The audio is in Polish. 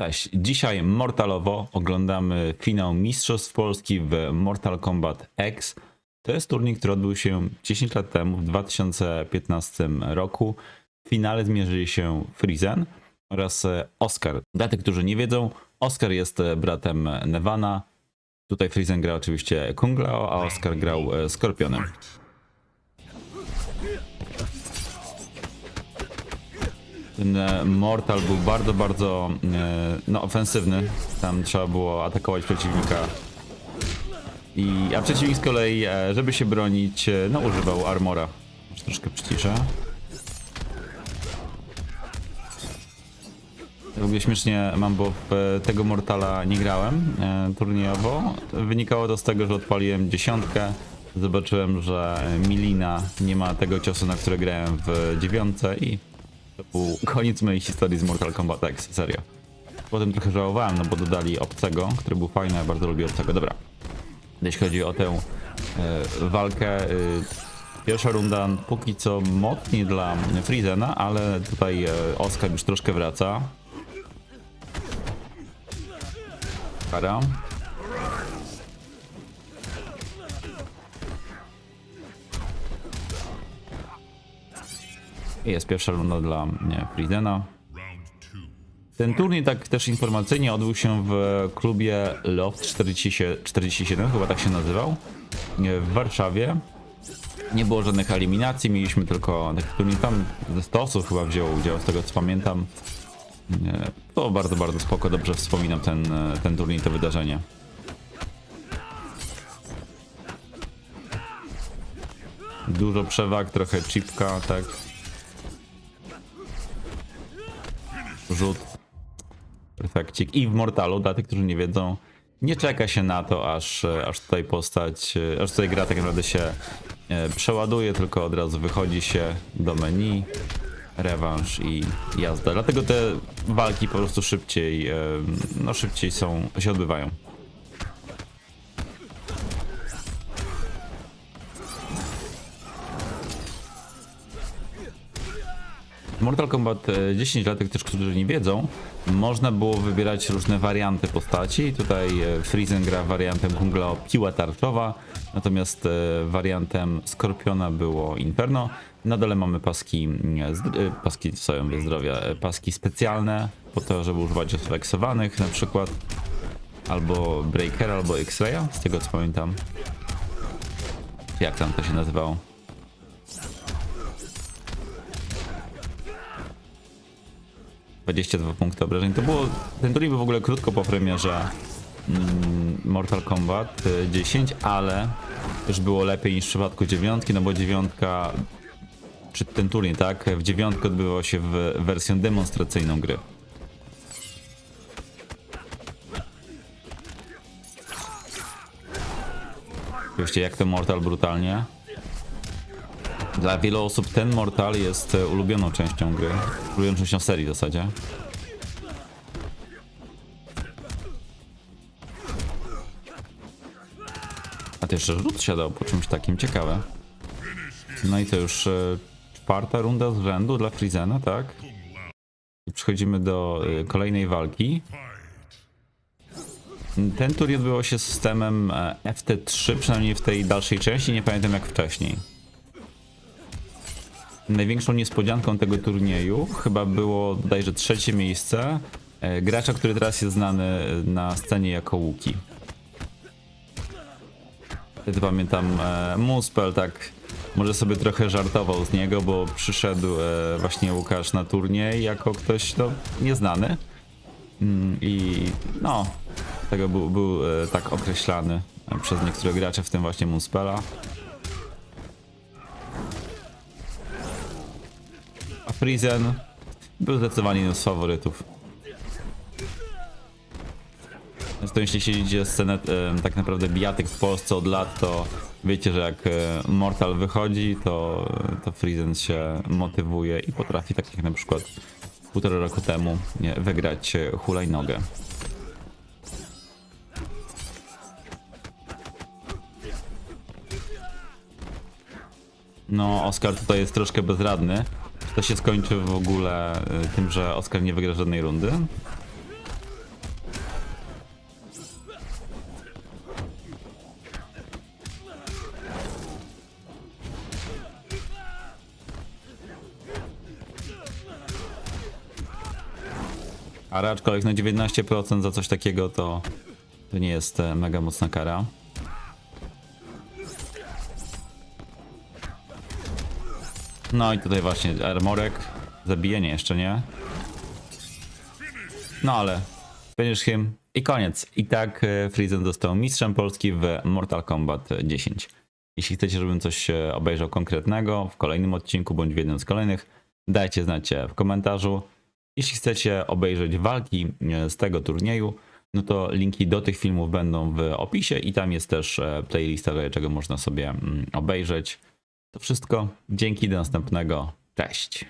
Cześć, dzisiaj Mortalowo oglądamy finał Mistrzostw Polski w Mortal Kombat X. To jest turniej, który odbył się 10 lat temu, w 2015 roku. W finale zmierzyli się Frizen oraz e, Oscar. Dla tych, którzy nie wiedzą, Oscar jest e, bratem Nevana. Tutaj Frizen grał oczywiście Kunglao, a Oscar grał e, Skorpionem. Ten e, Mortal był bardzo, bardzo e, no, ofensywny. Tam trzeba było atakować przeciwnika. I, a przeciwnik z kolei, e, żeby się bronić, no używał armora. Już troszkę przyciszę. W ogóle śmiesznie mam, bo w tego Mortala nie grałem e, turniejowo. Wynikało to z tego, że odpaliłem dziesiątkę. Zobaczyłem, że Milina nie ma tego ciosu, na które grałem w dziewiątce i to był koniec mojej historii z Mortal Kombat X, serio. Potem trochę żałowałem, no bo dodali obcego, który był fajny, ja bardzo lubię obcego. Dobra. Jeśli chodzi o tę e, walkę, e, pierwsza runda póki co mocniej dla Friezena, ale tutaj e, Oscar już troszkę wraca. Kara. Jest pierwsza runda dla nie, Friedena. Ten turniej, tak też informacyjnie, odbył się w klubie Loft 40, 47, chyba tak się nazywał, w Warszawie. Nie było żadnych eliminacji, mieliśmy tylko taki turniej. Tam ze 100 osób chyba wzięło udział, z tego co pamiętam. To bardzo, bardzo spoko, dobrze wspominam ten, ten turniej, to wydarzenie. Dużo przewag, trochę chipka, tak. Rzut. Perfekcik. I w Mortalu, dla tych, którzy nie wiedzą, nie czeka się na to, aż, aż tutaj postać, aż tutaj gra tak naprawdę się e, przeładuje, tylko od razu wychodzi się do menu, rewanż i jazda. Dlatego te walki po prostu szybciej, e, no szybciej są, się odbywają. Mortal Kombat e, 10 lat, też którzy nie wiedzą, można było wybierać różne warianty postaci. Tutaj e, Friesen gra wariantem Kunglao piła tarczowa, natomiast e, wariantem Skorpiona było Inferno. Na dole mamy paski, e, paski co ja zdrowia, paski specjalne po to, żeby używać zrefleksowanych na przykład. Albo Breakera, albo X-Raya, z tego co pamiętam. Jak tam to się nazywało? 22 punkty obrażeń. To było. Ten turniej był w ogóle krótko po premierze mm, Mortal Kombat y, 10, ale już było lepiej niż w przypadku dziewiątki, no bo dziewiątka. Czy ten turniej, tak? W dziewiątkę odbywał się w wersją demonstracyjną gry. Wiecie, jak ten Mortal brutalnie. Dla wielu osób ten Mortal jest e, ulubioną częścią gry. Ulubioną częścią serii w zasadzie. A to jeszcze rzut siadał po czymś takim, ciekawe. No i to już e, czwarta runda z rzędu dla Frizena, tak? I przechodzimy do e, kolejnej walki. Ten turniej odbywał się systemem e, FT3, przynajmniej w tej dalszej części, nie pamiętam jak wcześniej. Największą niespodzianką tego turnieju chyba było bodajże trzecie miejsce e, gracza, który teraz jest znany na scenie jako Łuki. Wtedy pamiętam e, Muspel tak może sobie trochę żartował z niego, bo przyszedł e, właśnie Łukasz na turniej jako ktoś no, nieznany. Mm, I no, tego był, był e, tak określany e, przez niektóre gracze, w tym właśnie Muspela. A Frizen był zdecydowanie jednym z faworytów. Zresztą jeśli śledzicie scenę e, tak naprawdę bijatyk w Polsce od lat, to wiecie, że jak e, Mortal wychodzi, to, to Frizen się motywuje i potrafi, tak jak na przykład półtora roku temu, nie, wygrać hulajnogę. No, Oskar tutaj jest troszkę bezradny. To się skończy w ogóle y, tym, że Oskar nie wygra żadnej rundy. A raczkolwiek na 19% za coś takiego to, to nie jest e, mega mocna kara. No i tutaj właśnie armorek. Zabijenie jeszcze nie. No ale finish him i koniec. I tak e, Frizen został mistrzem Polski w Mortal Kombat 10. Jeśli chcecie, żebym coś e, obejrzał konkretnego w kolejnym odcinku bądź w jednym z kolejnych, dajcie znać w komentarzu. Jeśli chcecie obejrzeć walki e, z tego turnieju, no to linki do tych filmów będą w opisie i tam jest też playlista, czego można sobie mm, obejrzeć. To wszystko. Dzięki, do następnego. Cześć.